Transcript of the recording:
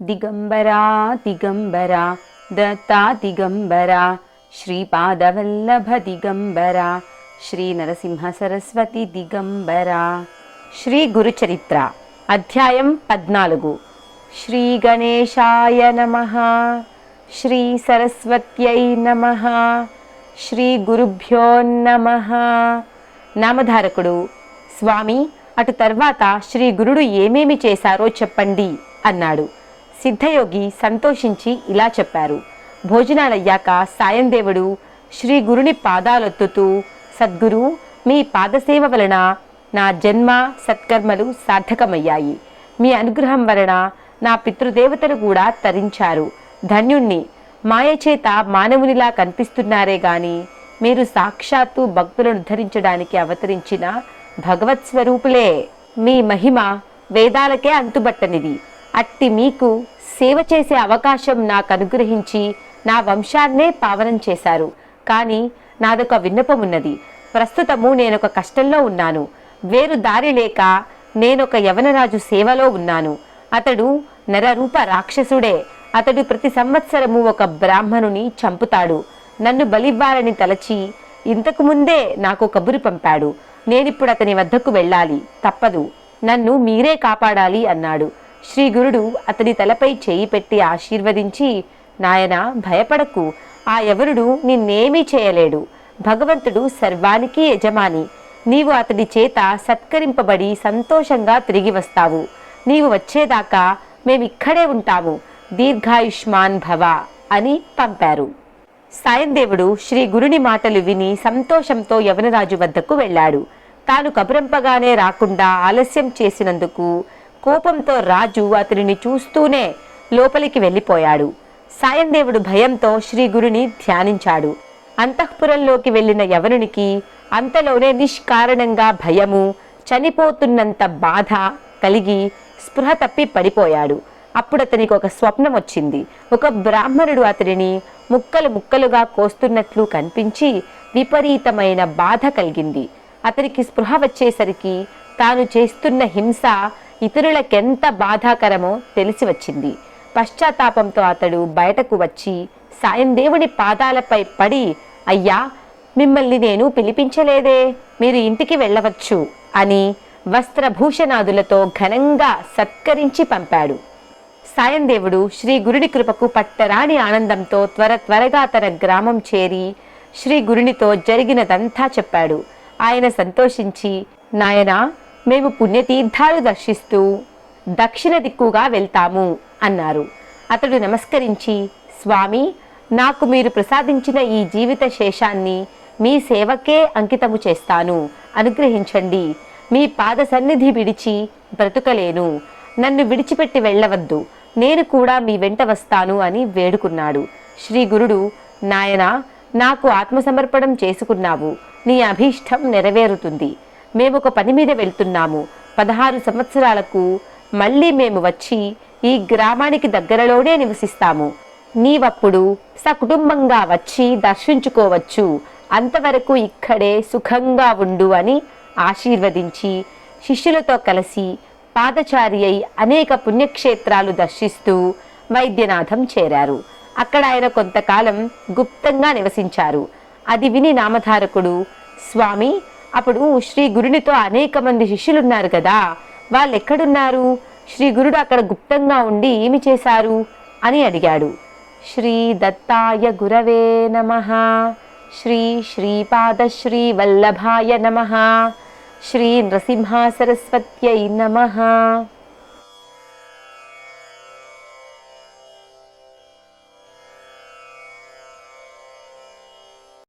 దిగంబరా దిగంబరా దత్తా దిగంబరా శ్రీపాదవల్లభ దిగంబరా శ్రీ నరసింహ సరస్వతి దిగంబరా శ్రీ గురుచరిత్ర అధ్యాయం పద్నాలుగు శ్రీ గణేశాయ నమ శ్రీ సరస్వత్యై నమ శ్రీ గురుభ్యో నమ నామధారకుడు స్వామి అటు తర్వాత శ్రీ గురుడు ఏమేమి చేశారో చెప్పండి అన్నాడు. సిద్ధయోగి సంతోషించి ఇలా చెప్పారు. భోజనాలయ్యాక సాయందేవుడు శ్రీ గురుని పాదాలొత్తుతూ సద్గురు మీ పాదసేవ వలన నా జన్మ సత్కర్మలు సార్థకమయ్యాయి. మీ అనుగ్రహం వలన నా పితృదేవతలు కూడా తరించారు. ధన్యుణ్ణి. మాయచేత మానవునిలా కనిపిస్తున్నారే గాని మీరు సాక్షాత్తు భక్తులను ఉద్ధరించడానికి అవతరించిన భగవత్ స్వరూపులే మీ మహిమ వేదాలకే అంతుబట్టనిది. అట్టి మీకు సేవ చేసే అవకాశం నాకు అనుగ్రహించి నా వంశాన్నే పావనం చేశారు. కానీ నాదొక విన్నపం ఉన్నది ప్రస్తుతము నేనొక కష్టంలో ఉన్నాను. వేరు దారి లేక నేనొక యవనరాజు సేవలో ఉన్నాను. అతడు నరరూప రాక్షసుడే. అతడు ప్రతి సంవత్సరము ఒక బ్రాహ్మణుని చంపుతాడు. నన్ను బలివ్వాలని తలచి ఇంతకు ముందే నాకు కబురు పంపాడు. నేనిప్పుడు అతని వద్దకు వెళ్ళాలి. తప్పదు. నన్ను మీరే కాపాడాలి అన్నాడు. శ్రీ గురుడు అతని తలపై చేయి పెట్టి ఆశీర్వదించి నాయన భయపడకు. ఆ ఎవరుడు నిన్నేమీ చేయలేడు. భగవంతుడు సర్వానికి యజమాని. నీవు అతడి చేత సత్కరింపబడి సంతోషంగా తిరిగి వస్తావు. నీవు వచ్చేదాకా మేమిక్కడే ఉంటాము. దీర్ఘాయుష్మాన్ భవ అని పంపారు. సాయందేవుడు శ్రీ గురుని మాటలు విని సంతోషంతో యవనరాజు వద్దకు వెళ్ళాడు. తాను కబురంపగానే రాకుండా ఆలస్యం చేసినందుకు కోపంతో రాజు అతనిని చూస్తూనే లోపలికి వెళ్ళిపోయాడు. సాయందేవుడు భయంతో శ్రీ గురుని ధ్యానించాడు. అంతఃపురంలోకి వెళ్ళిన యవనునికి అంతలోనే నిష్కారణంగా భయము చనిపోతున్నంత బాధ కలిగి స్పృహ తప్పి పడిపోయాడు. అప్పుడు అతనికి ఒక స్వప్నం వచ్చింది. ఒక బ్రాహ్మణుడు అతడిని ముక్కలు ముక్కలుగా కోస్తున్నట్లు కనిపించి విపరీతమైన బాధ కలిగింది. అతనికి స్పృహ వచ్చేసరికి తాను చేస్తున్న హింస ఇతరులకెంత బాధాకరమో తెలిసి వచ్చింది. పశ్చాత్తాపంతో అతడు బయటకు వచ్చి సాయం దేవుని పాదాలపై పడి అయ్యా మిమ్మల్ని నేను పిలిపించలేదే మీరు ఇంటికి వెళ్ళవచ్చు అని వస్త్రభూషణాదులతో ఘనంగా సత్కరించి పంపాడు. సాయందేవుడు శ్రీ గురుడి కృపకు పట్టరాని ఆనందంతో త్వర త్వరగా తన గ్రామం చేరి శ్రీ గురునితో జరిగినదంతా చెప్పాడు. ఆయన సంతోషించి నాయనా మేము పుణ్యతీర్థాలు దర్శిస్తూ దక్షిణ దిక్కుగా వెళ్తాము అన్నారు. అతడు నమస్కరించి స్వామి నాకు మీరు ప్రసాదించిన ఈ జీవిత శేషాన్ని మీ సేవకే అంకితము చేస్తాను. అనుగ్రహించండి. మీ పాద సన్నిధి విడిచి బ్రతుకలేను. నన్ను విడిచిపెట్టి వెళ్ళవద్దు. నేను కూడా మీ వెంట వస్తాను అని వేడుకున్నాడు. శ్రీ గురుడు నాయనా నాకు ఆత్మసమర్పణం చేసుకున్నావు. నీ అభీష్టం నెరవేరుతుంది. మేము ఒక పని మీద వెళ్తున్నాము. పదహారు సంవత్సరాలకు మళ్ళీ మేము వచ్చి ఈ గ్రామానికి దగ్గరలోనే నివసిస్తాము. నీవప్పుడు సకుటుంబంగా వచ్చి దర్శించుకోవచ్చు. అంతవరకు ఇక్కడే సుఖంగా ఉండు అని ఆశీర్వదించి శిష్యులతో కలిసి పాదచారి అయి అనేక పుణ్యక్షేత్రాలు దర్శిస్తూ వైద్యనాథం చేరారు. అక్కడ ఆయన కొంతకాలం గుప్తంగా నివసించారు. అది విని నామధారకుడు స్వామి అప్పుడు శ్రీ గురునితో అనేక మంది శిష్యులున్నారు కదా. వాళ్ళు ఎక్కడున్నారు శ్రీ గురుడు అక్కడ గుప్తంగా ఉండి ఏమి చేశారు? అని అడిగాడు. శ్రీ దత్తాయ గురవే నమ. శ్రీ శ్రీపాద శ్రీ వల్లభాయ నమ. శ్రీ నృసింహ సరస్వత్యై నమ.